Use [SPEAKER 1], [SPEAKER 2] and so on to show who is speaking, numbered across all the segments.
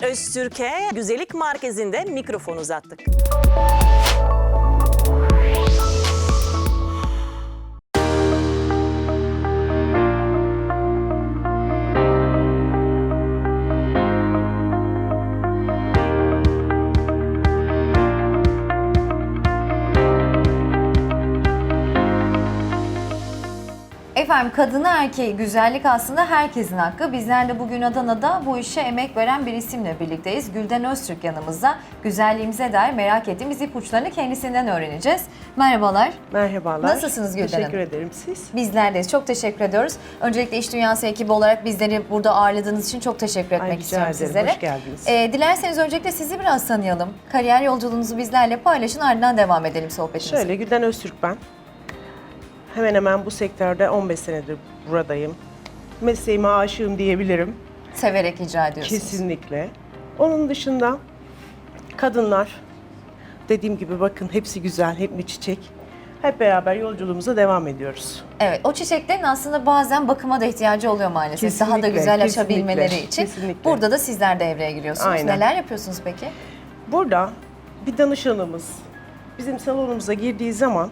[SPEAKER 1] Öztürk'e güzellik merkezinde mikrofon uzattık.
[SPEAKER 2] Efendim kadını erkeği güzellik aslında herkesin hakkı. Bizler de bugün Adana'da bu işe emek veren bir isimle birlikteyiz. Gülden Öztürk yanımızda. Güzelliğimize dair merak ettiğimiz ipuçlarını kendisinden öğreneceğiz. Merhabalar.
[SPEAKER 3] Merhabalar.
[SPEAKER 2] Nasılsınız Gülden
[SPEAKER 3] Teşekkür
[SPEAKER 2] Hanım?
[SPEAKER 3] ederim. Siz?
[SPEAKER 2] Bizlerdeyiz. Çok teşekkür ediyoruz. Öncelikle İş Dünyası ekibi olarak bizleri burada ağırladığınız için çok teşekkür etmek
[SPEAKER 3] rica
[SPEAKER 2] istiyorum
[SPEAKER 3] ederim.
[SPEAKER 2] sizlere.
[SPEAKER 3] Hoş geldiniz.
[SPEAKER 2] Ee, dilerseniz öncelikle sizi biraz tanıyalım. Kariyer yolculuğunuzu bizlerle paylaşın ardından devam edelim sohbetimize.
[SPEAKER 3] Şöyle Gülden Öztürk ben. Hemen hemen bu sektörde 15 senedir buradayım. Mesleğime aşığım diyebilirim.
[SPEAKER 2] Severek icra ediyorsunuz.
[SPEAKER 3] Kesinlikle. Onun dışında kadınlar dediğim gibi bakın hepsi güzel, hep bir çiçek. Hep beraber yolculuğumuza devam ediyoruz.
[SPEAKER 2] Evet, o çiçeklerin aslında bazen bakıma da ihtiyacı oluyor maalesef. Daha da
[SPEAKER 3] Kesinlikle,
[SPEAKER 2] güzel
[SPEAKER 3] kesinlikle,
[SPEAKER 2] açabilmeleri için.
[SPEAKER 3] kesinlikle.
[SPEAKER 2] Burada da sizler devreye giriyorsunuz.
[SPEAKER 3] Aynen.
[SPEAKER 2] Neler yapıyorsunuz peki?
[SPEAKER 3] Burada bir danışanımız bizim salonumuza girdiği zaman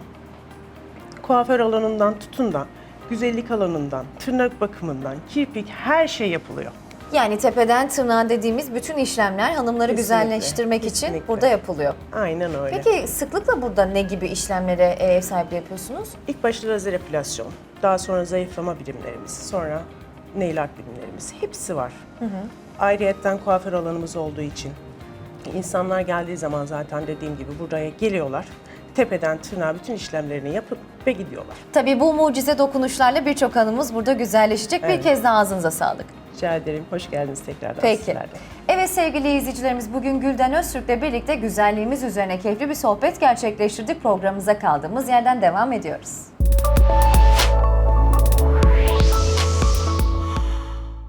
[SPEAKER 3] kuaför alanından tutun da güzellik alanından, tırnak bakımından, kirpik her şey yapılıyor.
[SPEAKER 2] Yani tepeden tırnağa dediğimiz bütün işlemler hanımları
[SPEAKER 3] Kesinlikle,
[SPEAKER 2] güzelleştirmek için
[SPEAKER 3] kesinlikle.
[SPEAKER 2] burada yapılıyor.
[SPEAKER 3] Aynen öyle.
[SPEAKER 2] Peki sıklıkla burada ne gibi işlemlere e, ev sahipliği yapıyorsunuz?
[SPEAKER 3] İlk başta lazer epilasyon, daha sonra zayıflama birimlerimiz, sonra nail art birimlerimiz hepsi var. Ayrıyetten kuaför alanımız olduğu için insanlar geldiği zaman zaten dediğim gibi buraya geliyorlar. Tepeden tırnağa bütün işlemlerini yapıp ve gidiyorlar.
[SPEAKER 2] Tabii bu mucize dokunuşlarla birçok hanımız burada güzelleşecek. Bir
[SPEAKER 3] Evet.
[SPEAKER 2] kez daha ağzınıza sağlık.
[SPEAKER 3] Rica ederim. Hoş geldiniz tekrardan
[SPEAKER 2] Peki.
[SPEAKER 3] sizler de.
[SPEAKER 2] Evet sevgili izleyicilerimiz bugün Gülden Öztürk'le birlikte güzelliğimiz üzerine keyifli bir sohbet gerçekleştirdik. Programımıza kaldığımız yerden devam ediyoruz.